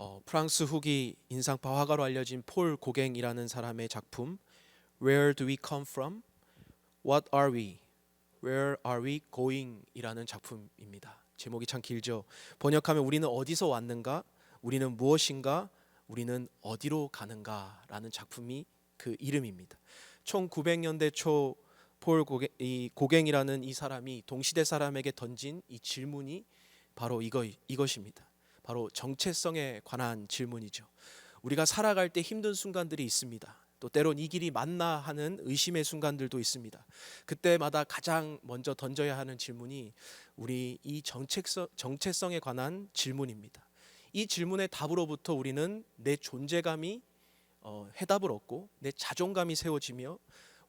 어, 프랑스 후기 인상파 화가로 알려진 폴 고갱이라는 사람의 작품 Where Do We Come From? What Are We? Where Are We Going?이라는 작품입니다. 제목이 참 길죠. 번역하면 우리는 어디서 왔는가? 우리는 무엇인가? 우리는 어디로 가는가 라는 작품이 그 이름입니다. 1900년대 초 폴 고갱, 이 고갱이라는 이 사람이 동시대 사람에게 던진 이 질문이 바로 이거 이것입니다. 바로 정체성에 관한 질문이죠. 우리가 살아갈 때 힘든 순간들이 있습니다. 또 때론 이 길이 맞나 하는 의심의 순간들도 있습니다. 그때마다 가장 먼저 던져야 하는 질문이 우리 이 정체성 정체성에 관한 질문입니다. 이 질문의 답으로부터 우리는 내 존재감이 어, 해답을 얻고 내 자존감이 세워지며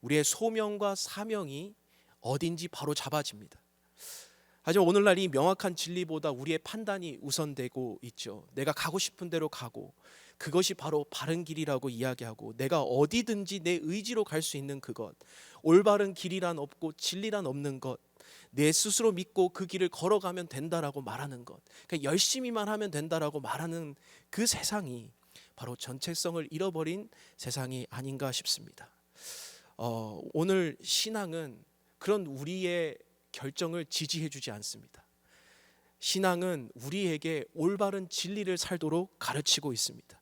우리의 소명과 사명이 어딘지 바로 잡아집니다. 하지만 오늘날 이 명확한 진리보다 우리의 판단이 우선되고 있죠. 내가 가고 싶은 대로 가고 그것이 바로 바른 길이라고 이야기하고 내가 어디든지 내 의지로 갈 수 있는 그것 올바른 길이란 없고 진리란 없는 것 내 스스로 믿고 그 길을 걸어가면 된다라고 말하는 것 그러니까 열심히만 하면 된다라고 말하는 그 세상이 바로 전체성을 잃어버린 세상이 아닌가 싶습니다. 어, 오늘 신앙은 그런 우리의 결정을 지지해 주지 않습니다. 신앙은 우리에게 올바른 진리를 살도록 가르치고 있습니다.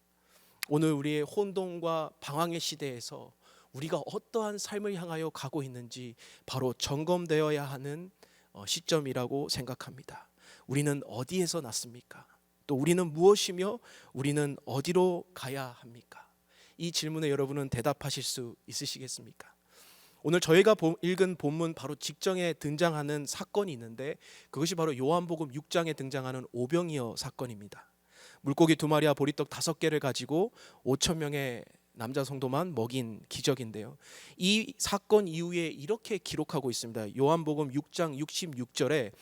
오늘 우리의 혼돈과 방황의 시대에서 우리가 어떠한 삶을 향하여 가고 있는지 바로 점검되어야 하는 어, 시점이라고 생각합니다. 우리는 어디에서 났습니까? 또 우리는 무엇이며 우리는 어디로 가야 합니까? 이 질문에 여러분은 대답하실 수 있으시겠습니까? 오늘 저희가 읽은 본문 바로 직전에 등장하는 사건이 있는데 그것이 바로 요한복음 6장에 등장하는 오병이어 사건입니다. 물고기 두 마리와 보리떡 다섯 개를 가지고 5천 명의 남자 성도만 먹인 기적인데요. 이 사건 이후에 이렇게 기록하고 있습니다. 요한복음 6장 66절에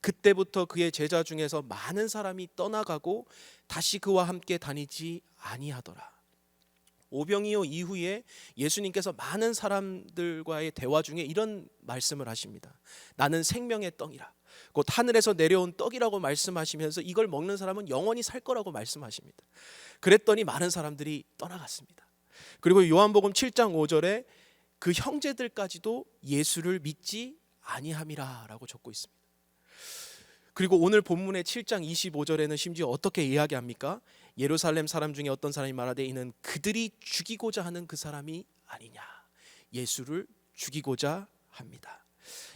그때부터 그의 제자 중에서 많은 사람이 떠나가고 다시 그와 함께 다니지 아니하더라. 오병이어 이후에 예수님께서 많은 사람들과의 대화 중에 이런 말씀을 하십니다. 나는 생명의 떡이라. 곧 하늘에서 내려온 떡이라고 말씀하시면서 이걸 먹는 사람은 영원히 살 거라고 말씀하십니다. 그랬더니 많은 사람들이 떠나갔습니다. 그리고 요한복음 7장 5절에 그 형제들까지도 예수를 믿지 아니함이라라고 적고 있습니다. 그리고 오늘 본문의 7장 25절에는 심지어 어떻게 이야기합니까? 예루살렘 사람 중에 어떤 사람이 말하되 이는 그들이 죽이고자 하는 그 사람이 아니냐. 예수를 죽이고자 합니다.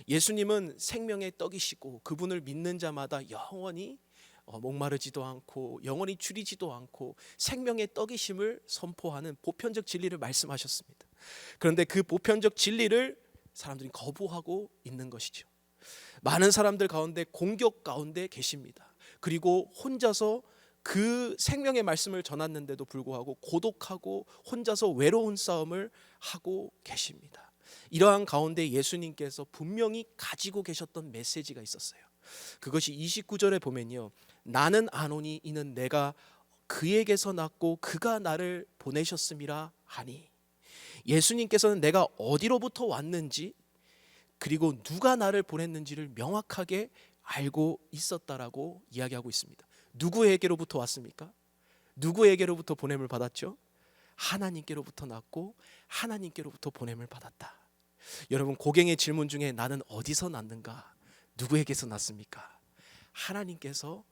예수님은 생명의 떡이시고 그분을 믿는 자마다 영원히 어, 목마르지도 않고 영원히 줄이지도 않고 생명의 떡이심을 선포하는 보편적 진리를 말씀하셨습니다. 그런데 그 보편적 진리를 사람들이 거부하고 있는 것이죠. 많은 사람들 가운데 공격 가운데 계십니다. 그리고 혼자서 그 생명의 말씀을 전했는데도 불구하고 고독하고 혼자서 외로운 싸움을 하고 계십니다. 이러한 가운데 예수님께서 분명히 가지고 계셨던 메시지가 있었어요. 그것이 29절에 보면요. 나는 아노니 이는 내가 그에게서 났고 그가 나를 보내셨음이라 하니 예수님께서는 내가 어디로부터 왔는지 그리고 누가 나를 보냈는지를 명확하게 알고 있었다라고 이야기하고 있습니다. 누구에게로부터 왔습니까? 누구에게로부터 보냄을 받았죠? 하나님께로부터 났고 하나님께로부터 보냄을 받았다. 여러분 고갱의 질문 중에 나는 어디서 났는가? 누구에게서 났습니까? 하나님께서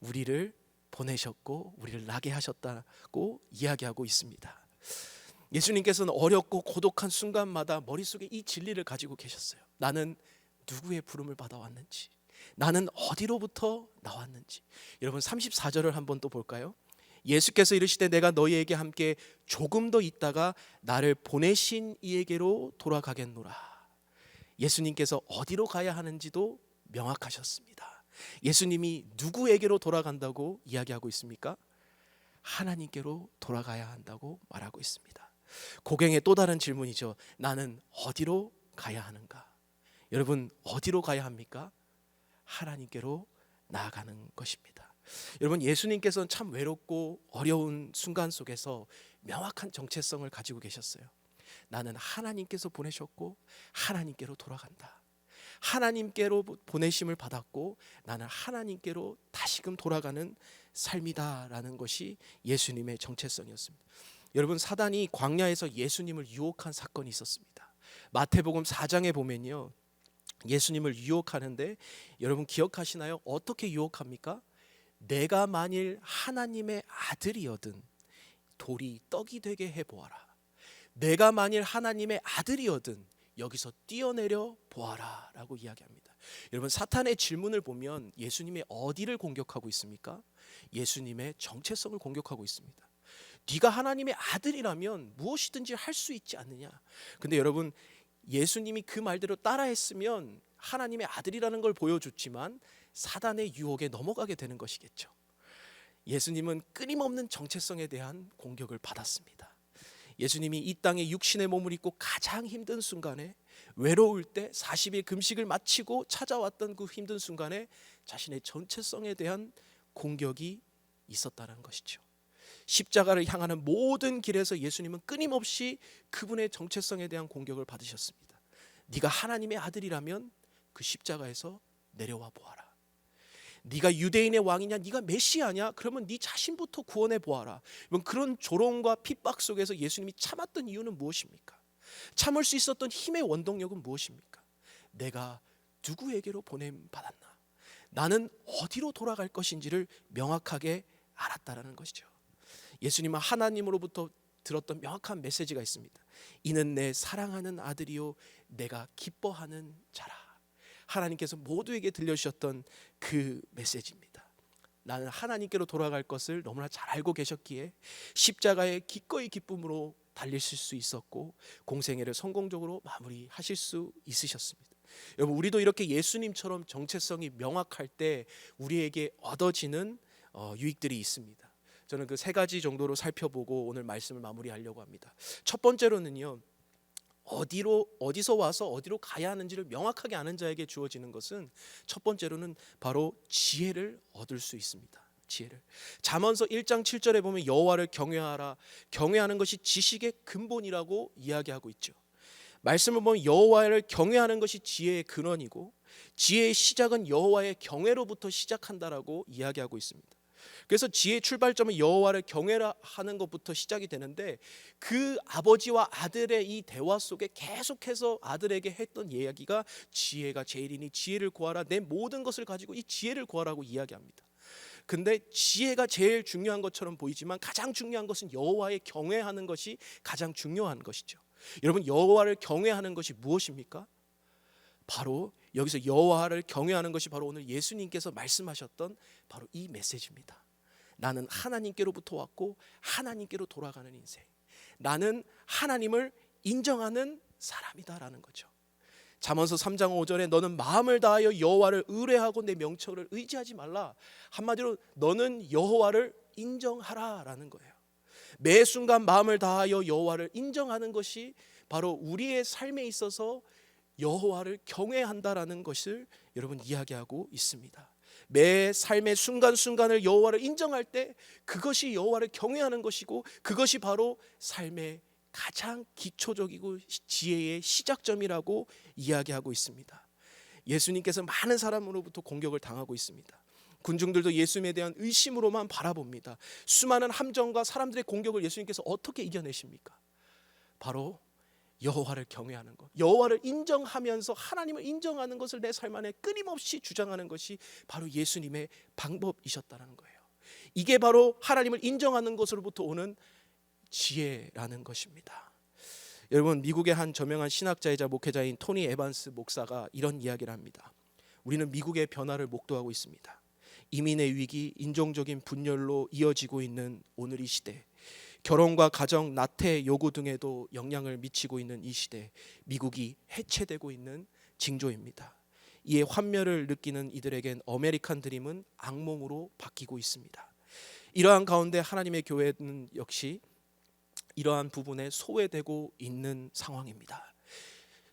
우리를 보내셨고 우리를 나게 하셨다고 이야기하고 있습니다. 예수님께서는 어렵고 고독한 순간마다 머릿속에 이 진리를 가지고 계셨어요. 나는 누구의 부름을 받아왔는지 나는 어디로부터 나왔는지. 여러분 34절을 한번 또 볼까요? 예수께서 이르시되 내가 너희에게 함께 조금 더 있다가 나를 보내신 이에게로 돌아가겠노라. 예수님께서 어디로 가야 하는지도 명확하셨습니다. 예수님이 누구에게로 돌아간다고 이야기하고 있습니까? 하나님께로 돌아가야 한다고 말하고 있습니다. 고갱의 또 다른 질문이죠. 나는 어디로 가야 하는가? 여러분 어디로 가야 합니까? 하나님께로 나아가는 것입니다. 여러분 예수님께서는 참 외롭고 어려운 순간 속에서 명확한 정체성을 가지고 계셨어요. 나는 하나님께서 보내셨고 하나님께로 돌아간다. 하나님께로 보내심을 받았고 나는 하나님께로 다시금 돌아가는 삶이다라는 것이 예수님의 정체성이었습니다. 여러분 사단이 광야에서 예수님을 유혹한 사건이 있었습니다. 마태복음 4장에 보면요. 예수님을 유혹하는데 여러분 기억하시나요? 어떻게 유혹합니까? 내가 만일 하나님의 아들이거든 돌이 떡이 되게 해 보아라. 내가 만일 하나님의 아들이거든 여기서 뛰어내려 보아라라고 이야기합니다. 여러분 사탄의 질문을 보면 예수님의 어디를 공격하고 있습니까? 예수님의 정체성을 공격하고 있습니다. 네가 하나님의 아들이라면 무엇이든지 할 수 있지 않느냐. 근데 여러분 예수님이 그 말대로 따라했으면 하나님의 아들이라는 걸 보여줬지만 사단의 유혹에 넘어가게 되는 것이겠죠. 예수님은 끊임없는 정체성에 대한 공격을 받았습니다. 예수님이 이 땅에 육신의 몸을 입고 가장 힘든 순간에 외로울 때 40일 금식을 마치고 찾아왔던 그 힘든 순간에 자신의 전체성에 대한 공격이 있었다는 것이죠. 십자가를 향하는 모든 길에서 예수님은 끊임없이 그분의 정체성에 대한 공격을 받으셨습니다. 네가 하나님의 아들이라면 그 십자가에서 내려와 보아라. 네가 유대인의 왕이냐, 네가 메시아냐? 그러면 네 자신부터 구원해 보아라. 그런 조롱과 핍박 속에서 예수님이 참았던 이유는 무엇입니까? 참을 수 있었던 힘의 원동력은 무엇입니까? 내가 누구에게로 보냄 받았나? 나는 어디로 돌아갈 것인지를 명확하게 알았다라는 것이죠. 예수님은 하나님으로부터 들었던 명확한 메시지가 있습니다. 이는 내 사랑하는 아들이요 내가 기뻐하는 자라. 하나님께서 모두에게 들려주셨던 그 메시지입니다. 나는 하나님께로 돌아갈 것을 너무나 잘 알고 계셨기에 십자가의 기꺼이 기쁨으로 달리실 수 있었고 공생애를 성공적으로 마무리하실 수 있으셨습니다. 여러분 우리도 이렇게 예수님처럼 정체성이 명확할 때 우리에게 얻어지는 어, 유익들이 있습니다. 저는 그 세 가지 정도로 살펴보고 오늘 말씀을 마무리하려고 합니다. 첫 번째로는요. 어디로 어디서 와서 어디로 가야 하는지를 명확하게 아는 자에게 주어지는 것은 첫 번째로는 바로 지혜를 얻을 수 있습니다. 지혜를. 잠언서 1장 7절에 보면 여호와를 경외하라. 경외하는 것이 지식의 근본이라고 이야기하고 있죠. 말씀을 보면 여호와를 경외하는 것이 지혜의 근원이고 지혜의 시작은 여호와의 경외로부터 시작한다라고 이야기하고 있습니다. 그래서 지혜의 출발점은 여호와를 경외하는 것부터 시작이 되는데 그 아버지와 아들의 이 대화 속에 계속해서 아들에게 했던 이야기가 지혜가 제일이니 지혜를 구하라 내 모든 것을 가지고 이 지혜를 구하라고 이야기합니다. 근데 지혜가 제일 중요한 것처럼 보이지만 가장 중요한 것은 여호와의 경외하는 것이 가장 중요한 것이죠. 여러분 여호와를 경외하는 것이 무엇입니까? 바로 여기서 여호와를 경외하는 것이 바로 오늘 예수님께서 말씀하셨던 바로 이 메시지입니다. 나는 하나님께로부터 왔고 하나님께로 돌아가는 인생. 나는 하나님을 인정하는 사람이다라는 거죠. 잠언서 3장 5절에 너는 마음을 다하여 여호와를 의뢰하고 내 명령을 의지하지 말라. 한마디로 너는 여호와를 인정하라라는 거예요. 매 순간 마음을 다하여 여호와를 인정하는 것이 바로 우리의 삶에 있어서 여호와를 경외한다라는 것을 여러분 이야기하고 있습니다. 매 삶의 순간순간을 여호와를 인정할 때 그것이 여호와를 경외하는 것이고 그것이 바로 삶의 가장 기초적이고 지혜의 시작점이라고 이야기하고 있습니다. 예수님께서 많은 사람으로부터 공격을 당하고 있습니다. 군중들도 예수님에 대한 의심으로만 바라봅니다. 수많은 함정과 사람들의 공격을 예수님께서 어떻게 이겨내십니까? 바로 여호와를 경외하는 것, 여호와를 인정하면서 하나님을 인정하는 것을 내 삶 안에 끊임없이 주장하는 것이 바로 예수님의 방법이셨다는 거예요. 이게 바로 하나님을 인정하는 것으로부터 오는 지혜라는 것입니다. 여러분 미국의 한 저명한 신학자이자 목회자인 토니 에반스 목사가 이런 이야기를 합니다. 우리는 미국의 변화를 목도하고 있습니다. 이민의 위기, 인종적인 분열로 이어지고 있는 오늘 이 시대. 결혼과 가정, 나태 요구 등에도 영향을 미치고 있는 이 시대, 미국이 해체되고 있는 징조입니다. 이에 환멸을 느끼는 이들에겐 어메리칸 드림은 악몽으로 바뀌고 있습니다. 이러한 가운데 하나님의 교회는 역시 이러한 부분에 소외되고 있는 상황입니다.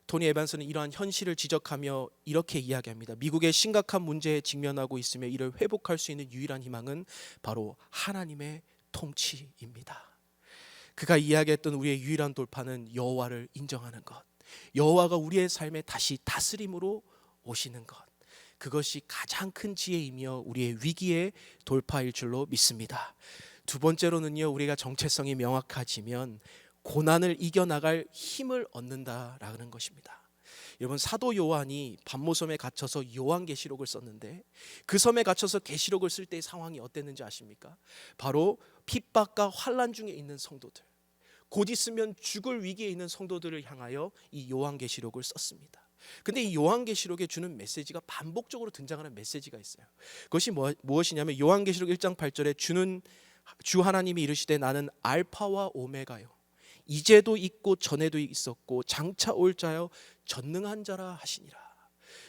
토니 에반스는 이러한 현실을 지적하며 이렇게 이야기합니다. 미국의 심각한 문제에 직면하고 있으며 이를 회복할 수 있는 유일한 희망은 바로 하나님의 통치입니다. 그가 이야기했던 우리의 유일한 돌파는 여호와를 인정하는 것. 여호와가 우리의 삶에 다시 다스림으로 오시는 것. 그것이 가장 큰 지혜이며 우리의 위기의 돌파일 줄로 믿습니다. 두 번째로는요, 우리가 정체성이 명확해지면 고난을 이겨나갈 힘을 얻는다라는 것입니다. 여러분 사도 요한이 반모섬에 갇혀서 요한계시록을 썼는데 그 섬에 갇혀서 계시록을 쓸 때의 상황이 어땠는지 아십니까? 바로 핍박과 환란 중에 있는 성도들, 곧 있으면 죽을 위기에 있는 성도들을 향하여 이 요한계시록을 썼습니다. 근데 이 요한계시록에 주는 메시지가 반복적으로 등장하는 메시지가 있어요. 그것이 뭐, 무엇이냐면 요한계시록 1장 8절에 주는 주 하나님이 이르시되 나는 알파와 오메가요. 이제도 있고 전에도 있었고 장차 올 자여 전능한 자라 하시니라.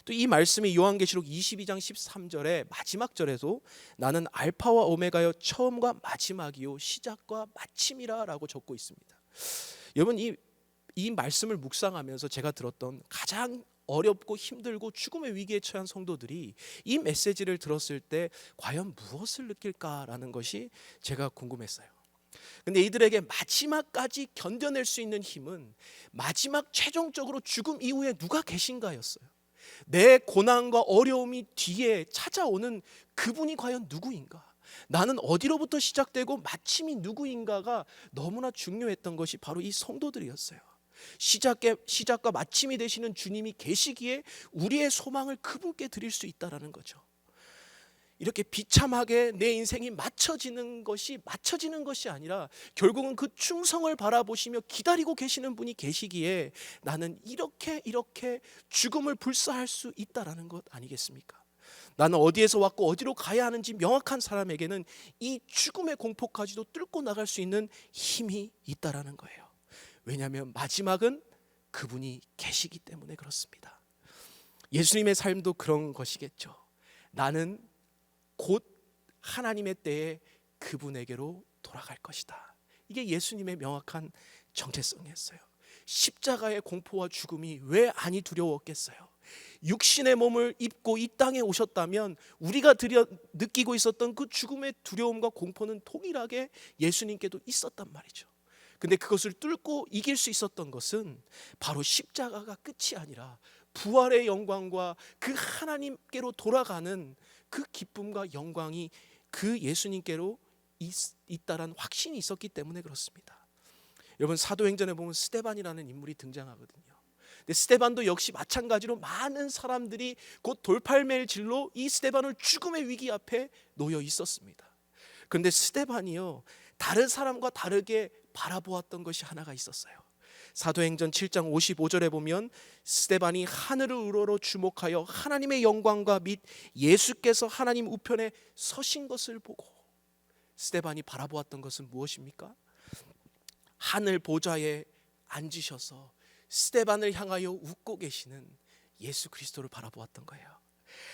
또 이 말씀이 요한계시록 22장 13절에 마지막 절에도 나는 알파와 오메가여 처음과 마지막이요 시작과 마침이라라고 적고 있습니다. 여러분 이, 이 말씀을 묵상하면서 제가 들었던 가장 어렵고 힘들고 죽음의 위기에 처한 성도들이 이 메시지를 들었을 때 과연 무엇을 느낄까라는 것이 제가 궁금했어요. 근데 이들에게 마지막까지 견뎌낼 수 있는 힘은 마지막 최종적으로 죽음 이후에 누가 계신가였어요. 내 고난과 어려움이 뒤에 찾아오는 그분이 과연 누구인가? 나는 어디로부터 시작되고 마침이 누구인가가 너무나 중요했던 것이 바로 이 성도들이었어요. 시작에, 시작과 마침이 되시는 주님이 계시기에 우리의 소망을 그분께 드릴 수 있다라는 거죠. 이렇게 비참하게 내 인생이 맞춰지는 것이 맞춰지는 것이 아니라 결국은 그 충성을 바라보시며 기다리고 계시는 분이 계시기에 나는 이렇게 이렇게 죽음을 불사할 수 있다라는 것 아니겠습니까? 나는 어디에서 왔고 어디로 가야 하는지 명확한 사람에게는 이 죽음의 공포까지도 뚫고 나갈 수 있는 힘이 있다라는 거예요. 왜냐하면 마지막은 그분이 계시기 때문에 그렇습니다. 예수님의 삶도 그런 것이겠죠. 나는 곧 하나님의 때에 그분에게로 돌아갈 것이다. 이게 예수님의 명확한 정체성이었어요. 십자가의 공포와 죽음이 왜 아니 두려웠겠어요? 육신의 몸을 입고 이 땅에 오셨다면 우리가 들여, 느끼고 있었던 그 죽음의 두려움과 공포는 동일하게 예수님께도 있었단 말이죠. 근데 그것을 뚫고 이길 수 있었던 것은 바로 십자가가 끝이 아니라 부활의 영광과 그 하나님께로 돌아가는 그 기쁨과 영광이 그 예수님께로 있, 있다란 확신이 있었기 때문에 그렇습니다. 여러분 사도행전에 보면 스테반이라는 인물이 등장하거든요. 근데 스테반도 역시 마찬가지로 많은 사람들이 곧 돌팔매를 질로 이 스테반을 죽음의 위기 앞에 놓여 있었습니다. 그런데 스테반이요 다른 사람과 다르게 바라보았던 것이 하나가 있었어요. 사도행전 7장 55절에 보면 스테반이 하늘을 우러러 주목하여 하나님의 영광과 및 예수께서 하나님 우편에 서신 것을 보고 스테반이 바라보았던 것은 무엇입니까? 하늘 보좌에 앉으셔서 스테반을 향하여 웃고 계시는 예수 그리스도를 바라보았던 거예요.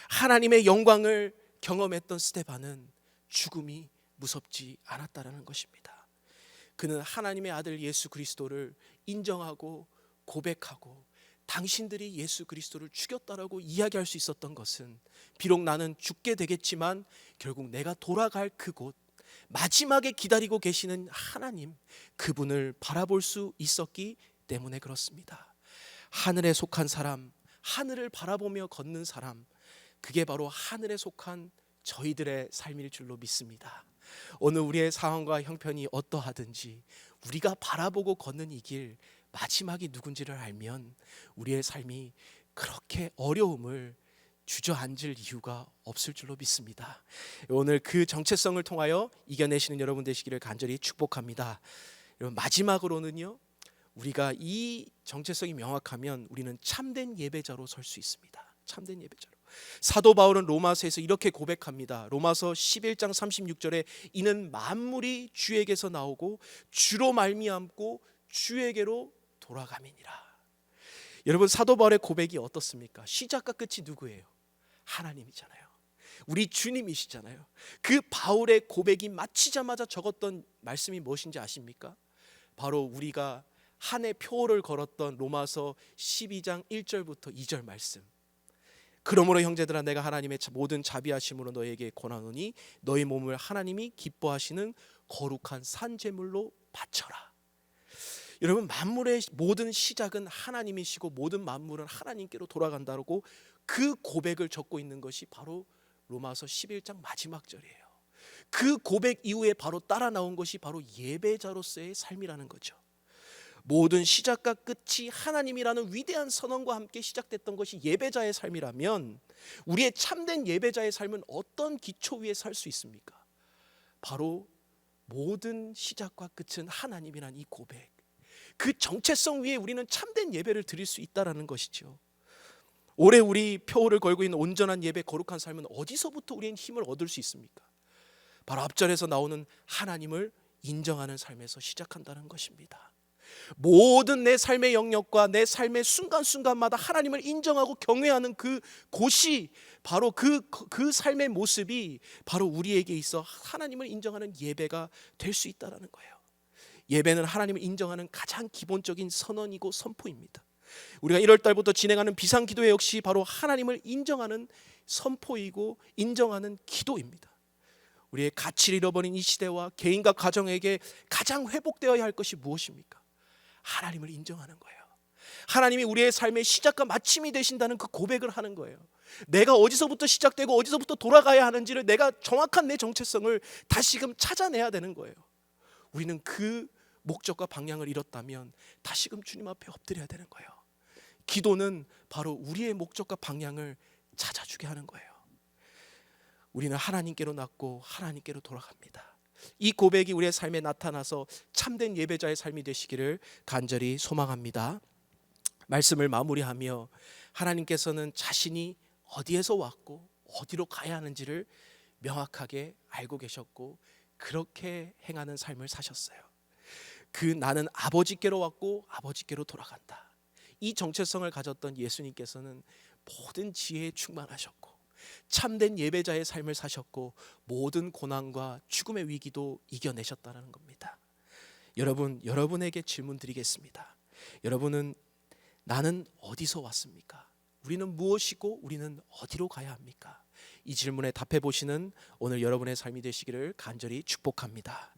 하나님의 영광을 경험했던 스테반은 죽음이 무섭지 않았다라는 것입니다. 그는 하나님의 아들 예수 그리스도를 인정하고 고백하고 당신들이 예수 그리스도를 죽였다라고 이야기할 수 있었던 것은 비록 나는 죽게 되겠지만 결국 내가 돌아갈 그곳 마지막에 기다리고 계시는 하나님 그분을 바라볼 수 있었기 때문에 그렇습니다. 하늘에 속한 사람, 하늘을 바라보며 걷는 사람, 그게 바로 하늘에 속한 저희들의 삶일 줄로 믿습니다. 오늘 우리의 상황과 형편이 어떠하든지 우리가 바라보고 걷는 이 길 마지막이 누군지를 알면 우리의 삶이 그렇게 어려움을 주저앉을 이유가 없을 줄로 믿습니다. 오늘 그 정체성을 통하여 이겨내시는 여러분 되시기를 간절히 축복합니다. 여러분 마지막으로는요. 우리가 이 정체성이 명확하면 우리는 참된 예배자로 설 수 있습니다. 참된 예배자로. 사도 바울은 로마서에서 이렇게 고백합니다. 로마서 11장 36절에 이는 만물이 주에게서 나오고 주로 말미암고 주에게로 돌아감이니라. 여러분 사도 바울의 고백이 어떻습니까? 시작과 끝이 누구예요? 하나님이잖아요. 우리 주님이시잖아요. 그 바울의 고백이 마치자마자 적었던 말씀이 무엇인지 아십니까? 바로 우리가 한 해 표를 걸었던 로마서 12장 1절부터 2절 말씀. 그러므로 형제들아 내가 하나님의 모든 자비하심으로 너에게 권하노니 너희 몸을 하나님이 기뻐하시는 거룩한 산 제물로 바쳐라. 여러분 만물의 모든 시작은 하나님이시고 모든 만물은 하나님께로 돌아간다고 그 고백을 적고 있는 것이 바로 로마서 11장 마지막 절이에요. 그 고백 이후에 바로 따라 나온 것이 바로 예배자로서의 삶이라는 거죠. 모든 시작과 끝이 하나님이라는 위대한 선언과 함께 시작됐던 것이 예배자의 삶이라면 우리의 참된 예배자의 삶은 어떤 기초 위에 살 수 있습니까? 바로 모든 시작과 끝은 하나님이란 이 고백. 그 정체성 위에 우리는 참된 예배를 드릴 수 있다라는 것이죠. 올해 우리 표를 걸고 있는 온전한 예배 거룩한 삶은 어디서부터 우리는 힘을 얻을 수 있습니까? 바로 앞절에서 나오는 하나님을 인정하는 삶에서 시작한다는 것입니다. 모든 내 삶의 영역과 내 삶의 순간순간마다 하나님을 인정하고 경외하는 그 곳이 바로 그, 그 삶의 모습이 바로 우리에게 있어 하나님을 인정하는 예배가 될 수 있다는 거예요. 예배는 하나님을 인정하는 가장 기본적인 선언이고 선포입니다. 우리가 1월 달부터 진행하는 비상 기도회 역시 바로 하나님을 인정하는 선포이고 인정하는 기도입니다. 우리의 가치를 잃어버린 이 시대와 개인과 가정에게 가장 회복되어야 할 것이 무엇입니까? 하나님을 인정하는 거예요. 하나님이 우리의 삶의 시작과 마침이 되신다는 그 고백을 하는 거예요. 내가 어디서부터 시작되고 어디서부터 돌아가야 하는지를 내가 정확한 내 정체성을 다시금 찾아내야 되는 거예요. 우리는 그 목적과 방향을 잃었다면 다시금 주님 앞에 엎드려야 되는 거예요. 기도는 바로 우리의 목적과 방향을 찾아주게 하는 거예요. 우리는 하나님께로 났고 하나님께로 돌아갑니다. 이 고백이 우리의 삶에 나타나서 참된 예배자의 삶이 되시기를 간절히 소망합니다. 말씀을 마무리하며 하나님께서는 자신이 어디에서 왔고 어디로 가야 하는지를 명확하게 알고 계셨고 그렇게 행하는 삶을 사셨어요. 그 나는 아버지께로 왔고 아버지께로 돌아간다. 이 정체성을 가졌던 예수님께서는 모든 지혜에 충만하셨고 참된 예배자의 삶을 사셨고 모든 고난과 죽음의 위기도 이겨내셨다는 겁니다. 여러분, 여러분에게 질문 드리겠습니다. 여러분은 나는 어디서 왔습니까? 우리는 무엇이고 우리는 어디로 가야 합니까? 이 질문에 답해 보시는 오늘 여러분의 삶이 되시기를 간절히 축복합니다.